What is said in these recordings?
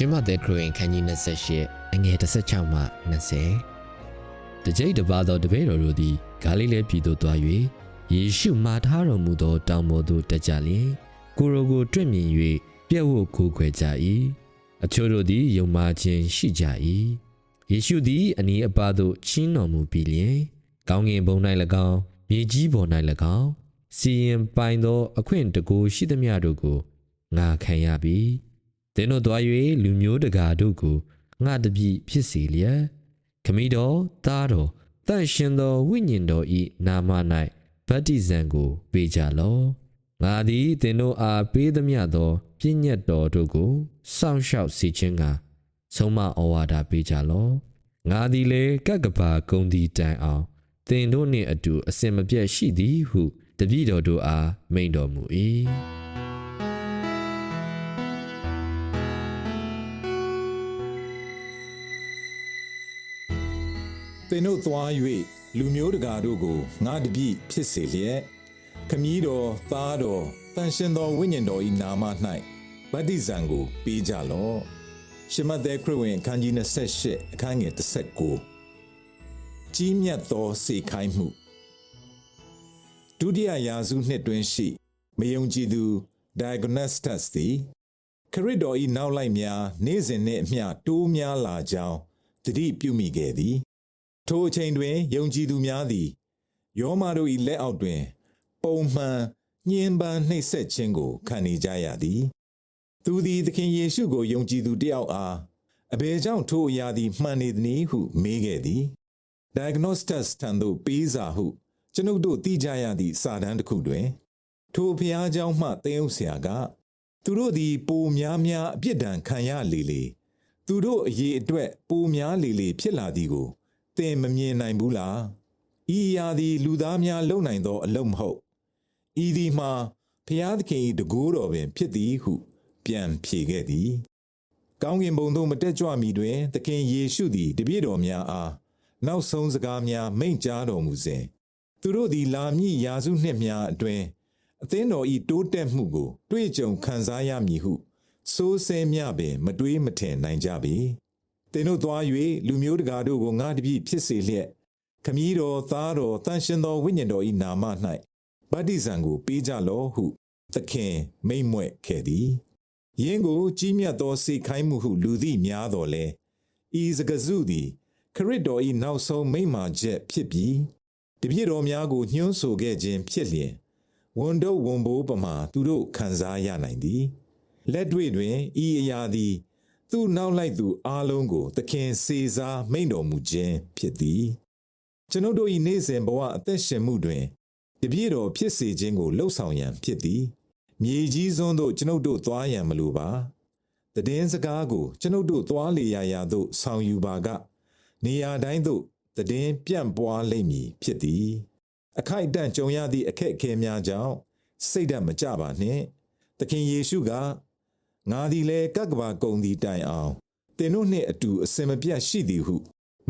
ရှင်မသက်ခရစ်ဝင်ခန်းကြီး28အငယ်16မှ20တကြိတ်တပါသောတပည့်တော်တို့သည်ဂါလိလဲပြည်သို့သွား၍ယေရှုမှာထားတော်မူသောတောင်ပေါ်သို့တက်ကြလျင်ကိုရိုကိုတွေ့မြင်၍ပြက်ဝတ်ကိုးခွေကြ၏အချို့တို့သည်ယုံမာခြင်းရှိကြ၏ယေရှုသည်အနီးအပါးသို့ချင်းတော်မူပြီးလျင်ကောင်းကင်ဘုံ၌၎င်းမြေကြီးပေါ်၌၎င်းစီရင်ပိုင်သော အခွင့်တကူရှိသမျှတို့ကိုငါခံရပြီ သင်တို့သွား၍လူမျိုးတကာတို့ကိုငှတပိဖြစ်စေလျက်ခမည်းတော်သားတော်တန့်ရှင်သောဝိညာဉ်တော်ဤနာမ၌ဗတ္တိဇံကို ပေးကြလော့ငါသည်သင်တို့အားပေးသမျှသောပြည့်ညတ်တော်တို့ကိုစောင့်ရှောက်စီခြင်းကဆုံးမဩဝါဒပေးကြလော့ငါသည်လည်းကက်ကဘာဂုံဒီတိုင်အောင်သင်တို့နှင့်အတူအစင်မပြတ်ရှိသည်ဟုတပည့်တော်တို့အားမိန့်တော်မူ၏ သင်တို့သွား၍လူမျိုးတကာတို့ကိုငါတပြည့်ဖြစ်စေလျက်ခမည်းတော်သားတော်တန်ရှင်တော်ဝိညာဉ်တော်၏နာမ၌ဗတ္တိဇံကိုပေးကြလော့ရှမသက်ခရစ်ဝင်အခန်းကြီး28အခန်းငယ်19ကြီးမြတ်သောစေခိုင်းမှုဒုတိယရာစုနှစ်တွင်ရှိ မယုံကြည်သူ Diagnostus သည်ခရစ်တော်၏နောက်လိုက်များ နေ့စဉ်နှင့်အမျှတိုးများလာကြောင်းတတိပြုမိခဲ့သည် ထိုအချိန်တွင်ယုံကြည်သူများသည်ယောမတို့၏လက်အောက်တွင် ပုံမှန်ညှဉ်းပန်းနှိပ်စက်ခြင်းကိုခံနေကြရသည် သူသည်သခင်ယေရှုကိုယုံကြည်သူတစ်ယောက်အားအဘယ်ကြောင့်ထိုအရာသည်မှန်နေသနည်းဟုမေးခဲ့သည် Diagnostus ထံသို့ပေးစာဟုကျွန်ုပ်တို့သိကြရသည့်စာတမ်းတစ်ခုတွင် ထိုဖျားเจ้าမှသင်ဥဆရာက သူတို့သည်ပိုများများအပြစ်ဒဏ်ခံရလေလေသူတို့အရေးအတွက်ပိုများလေလေဖြစ်လာသည်ကို သင်မမြင်နိုင်ဘူးလားဤအရာသည် လူသားများလုပ်နိုင်သော အလုပ်မဟုတ်ဤသည်မှာဖျားသခင်၏တကူတော်ပင် ဖြစ်သည်ဟု ပြန်ဖြေခဲ့သည်ကောင်းကင်ဘုံသို့မတက်ကြွမီတွင်သခင်ယေရှုသည်တပည့်တော်များအားနောက်ဆုံးစကားများမိန့်ကြားတော်မူစဉ်သူတို့သည်လာမည့်ရာစုနှစ်များအတွင်အသင်းတော်၏တိုးတက်မှုကို တွေ့ကြုံခံစားရမည်ဟုစိုးစဲမြပင် မတွေးမထင်နိုင်ကြပေ သင်တို့သွား၍လူမျိုးတကာတို့ကိုငါတပြည့်ဖြစ်စေလျက်ခမည်းတော်သားတော်တန်ရှင်တော်ဝိညာဉ်တော်၏နာမ၌ဗတ္တိဇံကိုပေးကြလော့ဟု သခင်မိန့်မွဲ့ခဲ့သည်ယင်းကိုကြီးမြတ်သောစေခိုင်းမှုဟုလူသည်များတော်လဲဤစကားစုသည်ခရစ်တော်၏နောက်ဆုံးမိန့်မာချက်ဖြစ်ပြီးတပြည့်တော်များကိုညှိုးဆိုခဲ့ခြင်းဖြစ်လျင်ဝန်တော့ဝန်ဘိုးပမာသူတို့ခံစားရနိုင်သည်လက်တွေ့တွင်ဤအရာသည် သူ့နောက်လိုက်သူအားလုံးကိုသခင်စေစားမိန့်တော်မူခြင်းဖြစ်သည်ကျွန်ုပ်တို့၏နေ့စဉ်ဘဝအသက်ရှင်မှုတွင်တပြည့်တော်ဖြစ်စေခြင်းကိုလှုပ်ဆောင်ရန်ဖြစ်သည်မြေကြီးစွန်းသို့ကျွန်ုပ်တို့သွားရန်မလိုပါ။တည်င်းစကားကိုကျွန်ုပ်တို့သွားလေရာရာသို့ဆောင်ယူပါကနေရာတိုင်းသို့တည်င်းပြန့်ပွားလိမ့်မည်ဖြစ်သည်။အခိုက်အတန့်ကြုံရသည့်အခက်အခဲများကြောင့်စိတ်ဓာတ်မကြပါနှင့်။သခင်ယေရှုက ငါသည်လည်းကပ်ကဘာကုံသည်တိုင်အောင်သင်တို့နှင့်အတူအစင်မပြတ်ရှိသည်ဟု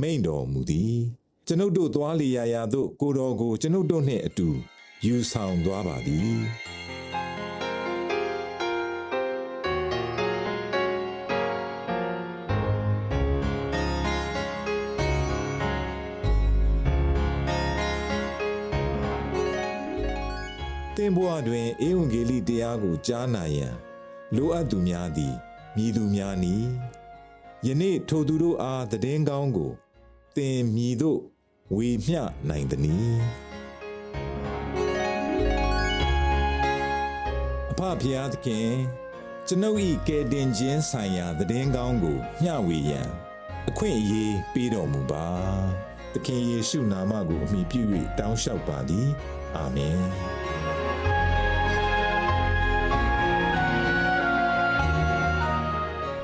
မိန့်တော်မူသည်။ကျွန်ုပ်တို့သွားလေရာရာသို့ကိုတော်ကိုကျွန်ုပ်တို့နှင့်အတူယူဆောင်သွားပါသည်။သင်ဘဝတွင်ဧဝံဂေလိတရားကိုကြားနာရန် လိုအပ်သူများသည်မြည်သူများနီယနေ့ထိုသူတို့အားတည်င်းကောင်းကိုသင်မြည်သို့ဝေမျှနိုင်သည်။အဖဖျားသခင်ကျွန်ုပ်၏ကယ်တင်ခြင်းဆိုင်ရာတည်င်းကောင်းကိုမျှဝေရန်အခွင့်အရေးပေးတော်မူပါ။သခင်ယေရှုနာမကိုအမိပြု၍တောင်းလျှောက်ပါသည်။အာမင်။